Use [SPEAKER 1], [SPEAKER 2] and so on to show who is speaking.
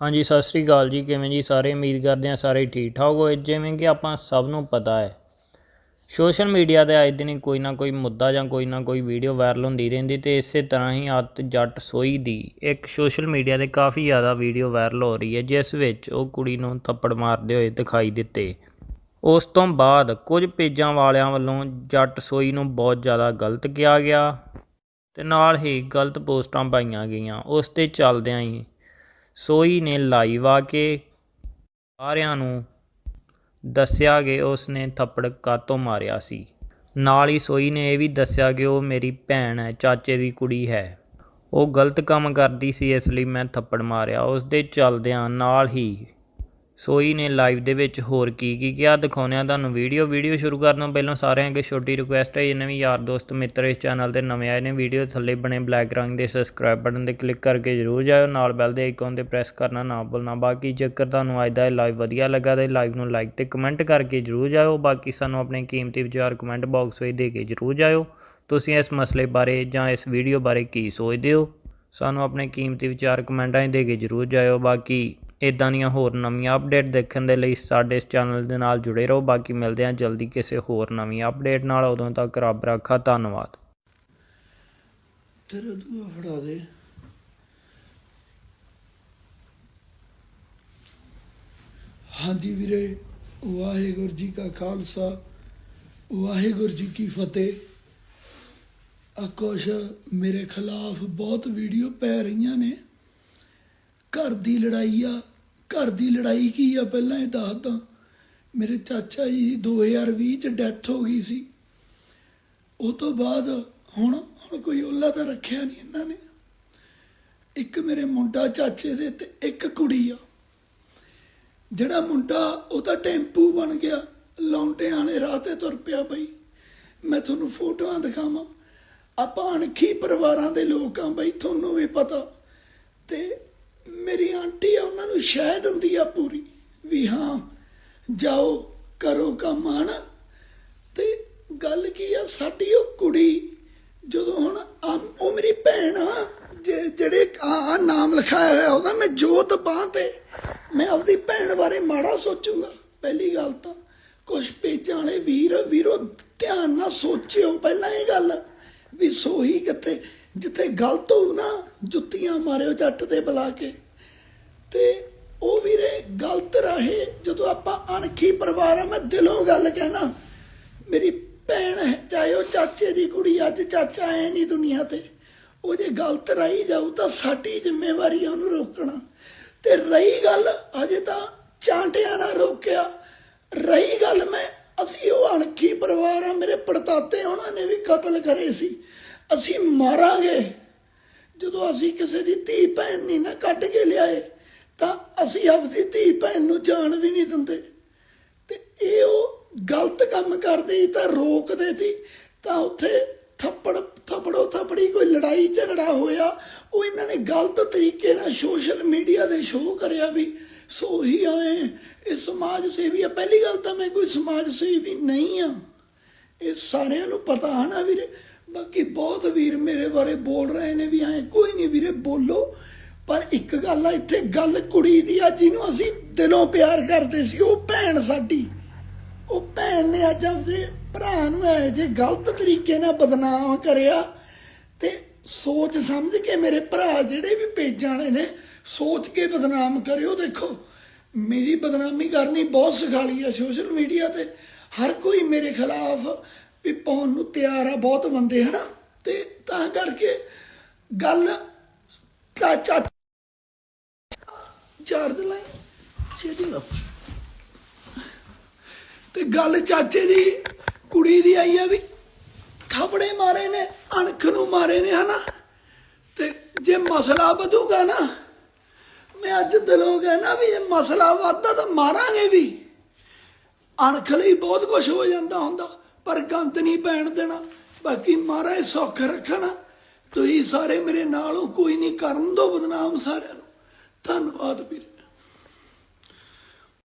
[SPEAKER 1] ਹਾਂਜੀ, ਸਤਿ ਸ੍ਰੀ ਅਕਾਲ ਜੀ। ਕਿਵੇਂ ਜੀ ਸਾਰੇ? ਉਮੀਦ ਕਰਦੇ ਹਾਂ ਸਾਰੇ ਠੀਕ ਠਾਕ ਹੋਏ। ਜਿਵੇਂ ਕਿ ਆਪਾਂ ਸਭ ਨੂੰ ਪਤਾ ਹੈ, ਸੋਸ਼ਲ ਮੀਡੀਆ ਤੇ ਆਏ ਦਿਨ ਕੋਈ ਨਾ ਕੋਈ ਮੁੱਦਾ ਜਾਂ ਕੋਈ ਨਾ ਕੋਈ ਵੀਡੀਓ ਵਾਇਰਲ ਹੁੰਦੀ ਰਹਿੰਦੀ ਤੇ ਇਸੇ ਤਰ੍ਹਾਂ ਹੀ ਅੱਤ, ਜੱਟ, ਸੋਈ ਦੀ ਇੱਕ ਸੋਸ਼ਲ ਮੀਡੀਆ ਤੇ ਕਾਫੀ ਜ਼ਿਆਦਾ ਵੀਡੀਓ ਵਾਇਰਲ ਹੋ ਰਹੀ ਹੈ, ਜਿਸ ਵਿੱਚ ਉਹ ਕੁੜੀ ਨੂੰ ਥੱਪੜ ਮਾਰਦੇ ਹੋਏ ਦਿਖਾਈ ਦਿੱਤੇ। ਉਸ ਤੋਂ ਬਾਅਦ ਕੁਝ ਪੇਜਾਂ ਵਾਲਿਆਂ ਵੱਲੋਂ ਜੱਟ, ਸੋਈ ਨੂੰ ਬਹੁਤ ਜ਼ਿਆਦਾ ਗਲਤ ਕਿਹਾ ਗਿਆ ਤੇ ਨਾਲ ਹੀ ਗਲਤ ਪੋਸਟਾਂ ਪਾਈਆਂ ਗਈਆਂ। ਉਸ ਤੇ ਚੱਲਦਿਆਂ ਹੀ ਸੋਈ ਨੇ ਲਾਈਵ ਆ ਕੇ ਸਾਰਿਆਂ ਨੂੰ ਦੱਸਿਆ ਕਿ ਉਸ ਨੇ ਥੱਪੜ ਕਾਤੋਂ ਮਾਰਿਆ ਸੀ। ਨਾਲ ਹੀ ਸੋਈ ਨੇ ਇਹ ਵੀ ਦੱਸਿਆ ਕਿ ਉਹ ਮੇਰੀ ਭੈਣ ਹੈ, ਚਾਚੇ ਦੀ ਕੁੜੀ ਹੈ। ਉਹ ਗਲਤ ਕੰਮ ਕਰਦੀ ਸੀ, ਇਸ ਲਈ ਮੈਂ ਥੱਪੜ ਮਾਰਿਆ। ਉਸ ਦੇ ਚੱਲਦਿਆਂ ਨਾਲ ਹੀ ਸੋਈ ਨੇ ਲਾਈਵ ਦੇ ਵਿੱਚ ਹੋਰ ਕੀ ਕੀ ਕਿਹਾ ਦਿਖਾਉਂਦੇ ਹਾਂ ਤੁਹਾਨੂੰ ਵੀਡੀਓ ਵੀਡੀਓ ਸ਼ੁਰੂ ਕਰਨ ਤੋਂ ਪਹਿਲਾਂ ਸਾਰਿਆਂ ਅੱਗੇ ਛੋਟੀ ਰਿਕੁਐਸਟ ਹੈ, ਜਿੰਨੇ ਵੀ ਯਾਰ ਦੋਸਤ ਮਿੱਤਰ ਇਸ ਚੈਨਲ ਤੇ ਨਵੇਂ ਆਏ ਨੇ, ਵੀਡੀਓ ਥੱਲੇ ਬਣੇ ਬਲੈਕ ਰੰਗ ਦੇ ਸਬਸਕ੍ਰਾਈਬ ਬਟਨ ਤੇ ਕਲਿੱਕ ਕਰਕੇ ਜਰੂਰ ਜਾਇਓ, ਨਾਲ ਬੈਲ ਦੇ ਆਈਕਨ ਤੇ ਪ੍ਰੈਸ ਕਰਨਾ ਨਾ ਭੁੱਲਣਾ। ਬਾਕੀ ਜੇਕਰ ਤੁਹਾਨੂੰ ਅੱਜ ਦਾ ਇਹ ਲਾਈਵ ਵਧੀਆ ਲੱਗਾ ਤਾਂ ਲਾਈਵ ਨੂੰ ਲਾਈਕ ਤੇ ਕਮੈਂਟ ਕਰਕੇ ਜਰੂਰ ਜਾਇਓ। ਬਾਕੀ ਸਾਨੂੰ ਆਪਣੇ ਕੀਮਤੀ ਵਿਚਾਰ ਕਮੈਂਟ ਬਾਕਸ ਵਿੱਚ ਦੇ ਕੇ ਜਰੂਰ ਜਾਇਓ। ਤੁਸੀਂ ਇਸ ਮਸਲੇ ਬਾਰੇ ਜਾਂ ਇਸ ਵੀਡੀਓ ਬਾਰੇ ਕੀ ਸੋਚਦੇ ਹੋ? ਸਾਨੂੰ ਆਪਣੇ ਕੀਮਤੀ ਵਿਚਾਰ ਕਮੈਂਟਾਂ 'ਚ ਦੇ ਕੇ ਜਰੂਰ ਜਾਇਓ। ਬਾਕੀ ਇਦਾਂ ਦੀਆਂ ਹੋਰ ਨਵੀਆਂ ਅਪਡੇਟ ਦੇਖਣ ਦੇ ਲਈ ਸਾਡੇ ਇਸ ਚੈਨਲ ਦੇ ਨਾਲ ਜੁੜੇ ਰਹੋ। ਬਾਕੀ ਮਿਲਦੇ ਹਾਂ ਜਲਦੀ ਕਿਸੇ ਹੋਰ ਨਵੀਂ ਅਪਡੇਟ ਨਾਲ। ਉਦੋਂ ਤੱਕ ਰੱਬ ਰਾਖਾ, ਧੰਨਵਾਦ।
[SPEAKER 2] ਤੇਰਾ ਦੂਆ ਫੜਾ ਦੇ। ਹਾਂਜੀ ਵੀਰੇ, ਵਾਹਿਗੁਰੂ ਜੀ ਕਾ ਖਾਲਸਾ, ਵਾਹਿਗੁਰੂ ਜੀ ਕੀ ਫਤਿਹ। ਆ ਕੁਛ ਮੇਰੇ ਖਿਲਾਫ ਬਹੁਤ ਵੀਡੀਓ ਪੈ ਰਹੀਆਂ ਨੇ। ਘਰ ਦੀ ਲੜਾਈ ਆ, ਘਰ ਦੀ ਲੜਾਈ ਕੀ ਆ ਪਹਿਲਾਂ ਇਹ ਦੱਸਦਾ ਮੇਰੇ ਚਾਚਾ ਜੀ ਦੀ 2020 ਚ ਡੈਥ ਹੋ ਗਈ ਸੀ। ਉਹ ਤੋਂ ਬਾਅਦ ਹੁਣ ਹੁਣ ਕੋਈ ਓਲਾ ਤਾਂ ਰੱਖਿਆ ਨਹੀਂ ਇਹਨਾਂ ਨੇ। ਇੱਕ ਮੇਰੇ ਮੁੰਡਾ ਚਾਚੇ ਦੇ ਤੇ ਇੱਕ ਕੁੜੀ ਆ। ਜਿਹੜਾ ਮੁੰਡਾ, ਉਹ ਤਾਂ ਟੈਂਪੂ ਬਣ ਗਿਆ। ਲੌਂਟੇ ਵਾਲੇ ਰਾਹ ਤੇ ਤੁਰ ਪਿਆ ਬਈ। ਮੈਂ ਤੁਹਾਨੂੰ ਫੋਟੋਆਂ ਦਿਖਾਵਾਂ। ਆਪਾਂ ਅਣਖੀ ਪਰਿਵਾਰਾਂ ਦੇ ਲੋਕ ਆ ਬਈ, ਤੁਹਾਨੂੰ ਵੀ ਪਤਾ। ਤੇ ਮੇਰੀ ਆਂਟੀ ਆ, ਉਹਨਾਂ ਨੂੰ ਸ਼ਾਇਦ ਹੁੰਦੀ ਆ ਪੂਰੀ। ਵੀ ਹਾਂ, ਜਾਓ, ਕਰੋ ਕੰਮ, ਹਨਾ? ਤੇ ਗੱਲ ਕੀ ਆ, ਸਾਡੀ ਉਹ ਕੁੜੀ, ਜਦੋਂ ਹੁਣ ਉਹ ਮੇਰੀ ਭੈਣ ਆ ਜਿਹੜੇ ਆ ਨਾਮ ਲਿਖਾਇਆ ਹੋਇਆ ਉਹਦਾ, ਮੈਂ ਜੋਤ ਬਾਹ ਤੇ, ਮੈਂ ਆਪਦੀ ਭੈਣ ਬਾਰੇ ਮਾੜਾ ਸੋਚੂੰਗਾ, ਪਹਿਲੀ ਗੱਲ ਤਾਂ। ਕੁਝ ਪੇਜਾਂ ਵਾਲੇ ਵੀਰ, ਵੀਰੋ, ਧਿਆਨ ਨਾਲ ਸੋਚਿਓ, ਪਹਿਲਾਂ ਇਹ ਗੱਲ, ਵੀ ਸੋਹੀ ਕਿੱਥੇ? ਜਿੱਥੇ ਗਲਤ ਹੋਊ ਨਾ, ਜੁੱਤੀਆਂ ਮਾਰਿਓ ਜੱਟ ਤੇ ਬੁਲਾ ਕੇ। ਤੇ ਉਹ ਵੀਰੇ ਗਲਤ ਰਾਹੇ, ਜਦੋਂ ਆਪਾਂ ਅਣਖੀ ਪਰਿਵਾਰ ਆ, ਮੈਂ ਦਿਲੋਂ ਗੱਲ ਕਹਿਣਾ, ਮੇਰੀ ਭੈਣ ਹੈ, ਚਾਹੇ ਉਹ ਚਾਚੇ ਦੀ ਕੁੜੀ, ਅੱਜ ਚਾਚਾ ਹੈ ਨਹੀਂ ਦੁਨੀਆ ਤੇ, ਉਹ ਜੇ ਗਲਤ ਰਹੀ ਜਾਊ ਤਾਂ ਸਾਡੀ ਜ਼ਿੰਮੇਵਾਰੀ ਆ ਉਹਨੂੰ ਰੋਕਣਾ। ਤੇ ਰਹੀ ਗੱਲ, ਅਜੇ ਤਾਂ ਚਾਂਟਿਆਂ ਨਾਲ ਰੋਕਿਆ। ਰਹੀ ਗੱਲ ਮੈਂ, ਅਸੀਂ ਉਹ ਅਣਖੀ ਪਰਿਵਾਰ ਆ, ਮੇਰੇ ਪੜਤਾਤੇ ਉਹਨਾਂ ਨੇ ਵੀ ਕਤਲ ਕਰੇ ਸੀ। ਅਸੀਂ ਮਾਰਾਂਗੇ। ਜਦੋਂ ਅਸੀਂ ਕਿਸੇ ਦੀ ਧੀ ਭੈਣ ਨਹੀਂ ਨਾ ਕੱਢ ਕੇ ਲਿਆਏ, ਤਾਂ ਅਸੀਂ ਆਪਦੀ ਧੀ ਭੈਣ ਨੂੰ ਜਾਣ ਵੀ ਨਹੀਂ ਦਿੰਦੇ। ਤੇ ਇਹ ਉਹ ਗਲਤ ਕੰਮ ਕਰਦੇ ਸੀ, ਤਾਂ ਰੋਕਦੇ ਸੀ। ਤਾਂ ਉੱਥੇ ਥੱਪੜ, ਥੱਪੜੋ ਥੱਪੜੀ ਕੋਈ ਲੜਾਈ ਝਗੜਾ ਹੋਇਆ, ਉਹ ਇਹਨਾਂ ਨੇ ਗਲਤ ਤਰੀਕੇ ਨਾਲ ਸੋਸ਼ਲ ਮੀਡੀਆ ਦੇ ਸ਼ੋਅ ਕਰਿਆ ਵੀ, ਸੋ ਹੀ ਆਏ। ਇਹ ਸਮਾਜ ਸੇਵੀ ਆ, ਪਹਿਲੀ ਗੱਲ ਤਾਂ ਮੈਂ ਕੋਈ ਸਮਾਜ ਸੇਵੀ ਨਹੀਂ ਆ। ਇਹ ਸਾਰਿਆਂ ਨੂੰ ਪਤਾ ਹੈ ਨਾ ਵੀਰੇ। ਬਾਕੀ ਬਹੁਤ ਵੀਰ ਮੇਰੇ ਬਾਰੇ ਬੋਲ ਰਹੇ ਨੇ ਵੀ ਐ, ਕੋਈ ਨਹੀਂ ਵੀਰੇ, ਬੋਲੋ। ਪਰ ਇੱਕ ਗੱਲ ਆ, ਇੱਥੇ ਗੱਲ ਕੁੜੀ ਦੀ ਆ, ਜਿਹਨੂੰ ਅਸੀਂ ਦਿਲੋਂ ਪਿਆਰ ਕਰਦੇ ਸੀ, ਉਹ ਭੈਣ ਸਾਡੀ। ਉਹ ਭੈਣ ਨੇ ਅੱਜ ਆਪਦੇ ਭਰਾ ਨੂੰ ਐ ਜੇ ਗਲਤ ਤਰੀਕੇ ਨਾਲ ਬਦਨਾਮ ਕਰਿਆ ਤੇ ਸੋਚ ਸਮਝ ਕੇ ਮੇਰੇ ਭਰਾ ਜਿਹੜੇ ਵੀ ਪੇਜਾਂ ਵਾਲੇ ਨੇ, ਸੋਚ ਕੇ ਬਦਨਾਮ ਕਰਿਓ। ਦੇਖੋ, ਮੇਰੀ ਬਦਨਾਮੀ ਕਰਨੀ ਬਹੁਤ ਸਿਖਾਲੀ ਆ ਸੋਸ਼ਲ ਮੀਡੀਆ ਤੇ। ਹਰ ਕੋਈ ਮੇਰੇ ਖਿਲਾਫ ਵੀ ਪਾਉਣ ਨੂੰ ਤਿਆਰ ਆ, ਬਹੁਤ ਬੰਦੇ ਹਨਾ। ਤੇ ਤਾਂ ਕਰਕੇ ਗੱਲ ਚਾਚਾ ਚਾਰ ਦੇ ਲਈ ਛੇਤੀ ਲਾ ਤੇ ਗੱਲ ਚਾਚੇ ਦੀ, ਕੁੜੀ ਦੀ ਆਈ ਆ ਵੀ ਥਾਪੜੇ ਮਾਰੇ ਨੇ, ਅਣਖ ਨੂੰ ਮਾਰੇ ਨੇ ਹਨਾ। ਤੇ ਜੇ ਮਸਲਾ ਵਧੂਗਾ ਨਾ, ਮੈਂ ਅੱਜ ਦਿਲੋਂ ਕਹਿਣਾ ਵੀ ਇਹ ਮਸਲਾ ਵੱਧਦਾ ਤਾਂ ਮਾਰਾਂਗੇ ਵੀ। ਅਣਖ ਲਈ ਬਹੁਤ ਕੁਝ ਹੋ ਜਾਂਦਾ ਹੁੰਦਾ। ਪਰ ਗੰਦ ਨਹੀਂ ਪੈਣ ਦੇਣਾ। ਬਾਕੀ ਮਹਾਰਾਜ ਸੁੱਖ ਰੱਖਣਾ। ਤੁਸੀਂ ਸਾਰੇ ਮੇਰੇ ਨਾਲ ਹੋ ਕੋਈ ਨਹੀਂ, ਕਰਨ ਦੋ ਬਦਨਾਮ ਸਾਰਿਆਂ ਨੂੰ। ਧੰਨਵਾਦ ਵੀਰ।